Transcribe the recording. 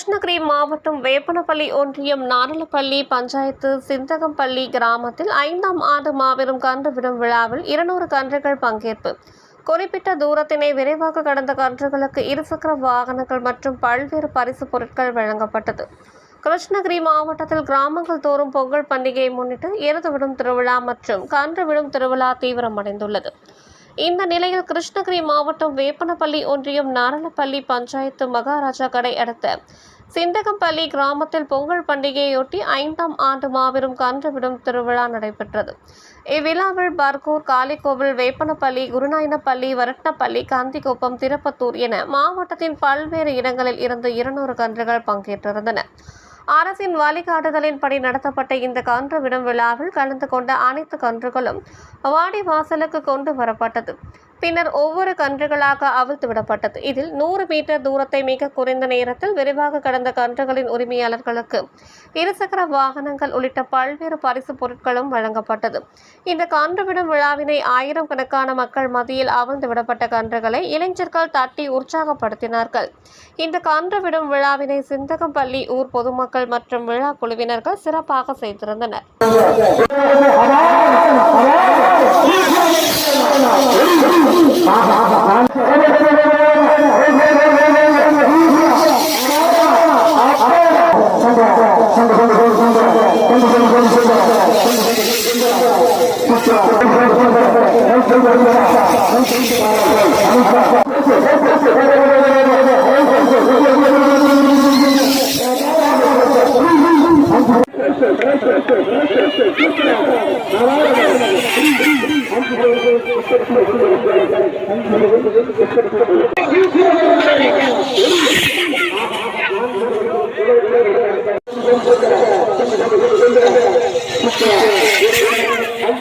கிருஷ்ணகிரி மாவட்டம் வேப்பனப்பள்ளி ஒன்றியம் நாரலப்பள்ளி பஞ்சாயத்து சிந்தகம்பள்ளி கிராமத்தில் ஐந்தாம் ஆண்டு மாபெரும் கன்று விடும் விழாவில் இருநூறு கன்றுகள் பங்கேற்பு. குறிப்பிட்ட தூரத்தினை விரைவாக கடந்த கன்றுகளுக்கு இருசக்கர வாகனங்கள் மற்றும் பல்வேறு பரிசு பொருட்கள் வழங்கப்பட்டது. கிருஷ்ணகிரி மாவட்டத்தில் கிராமங்கள் தோறும் பொங்கல் பண்டிகையை முன்னிட்டு எருது விடும் திருவிழா மற்றும் கன்று விடும் திருவிழா தீவிரமடைந்துள்ளது. இந்த நிலையில் கிருஷ்ணகிரி மாவட்டம் வேப்பனப்பள்ளி ஒன்றியம் நாரணப்பள்ளி பஞ்சாயத்து மகாராஜா கடை அடுத்த சிந்தகம்பள்ளி கிராமத்தில் பொங்கல் பண்டிகையொட்டி ஐந்தாம் ஆண்டு மாபெரும் கன்று விடும் திருவிழா நடைபெற்றது. இவ்விழாவில் பர்கூர் காளிக்கோவில் வேப்பனப்பள்ளி குருநாயனப்பள்ளி வரட்னப்பள்ளி காந்திக்குப்பம் திருப்பத்தூர் என மாவட்டத்தின் பல்வேறு இடங்களில் இருந்து இருநூறு கன்றுகள் பங்கேற்றிருந்தன. அரசின் வழிகாட்டுதலின்படி நடத்தப்பட்ட இந்த கன்று விடும் விழாவில் கலந்து கொண்ட அனைத்து கன்றுகளும் வாடி வாசலுக்கு கொண்டு வரப்பட்டது. பின்னர் ஒவ்வொரு கன்றுகளாக அவிழ்த்து விடப்பட்டது. இதில் நூறு மீட்டர் தூரத்தை மிக குறைந்த நேரத்தில் விரைவாக கடந்த கன்றுகளின் உரிமையாளர்களுக்கு இருசக்கர வாகனங்கள் உள்ளிட்ட பல்வேறு பரிசு பொருட்களும் வழங்கப்பட்டது. இந்த கன்று விடும் விழாவினை ஆயிரம் கணக்கான மக்கள் மத்தியில் அவிழ்ந்து விடப்பட்ட கன்றுகளை இளைஞர்கள் தட்டி உற்சாகப்படுத்தினார்கள். இந்த கன்று விடும் விழாவினை சிந்தகம்பள்ளி ஊர் பொதுமக்கள் மற்றும் விழா குழுவினர்கள் சிறப்பாக செய்திருந்தனர். Yeah.